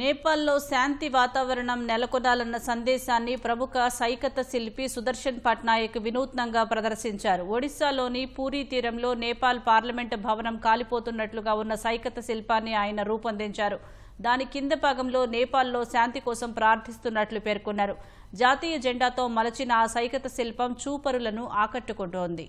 నేపాల్లో శాంతి వాతావరణం నెలకొనాలన్న సందేశాన్ని ప్రముఖ సైకత శిల్పి సుదర్శన్ పట్నాయక్ వినూత్నంగా ప్రదర్శించారు. ఒడిశాలోని పూరీ తీరంలో నేపాల్ పార్లమెంటు భవనం కాలిపోతున్నట్లుగా ఉన్న సైకత శిల్పాన్ని ఆయన రూపొందించారు. దాని కింద భాగంలో నేపాల్లో శాంతి కోసం ప్రార్థిస్తున్నట్లు పేర్కొన్నారు. జాతీయ జెండాతో మలచిన ఆ సైకత శిల్పం చూపరులను ఆకట్టుకుంటోంది.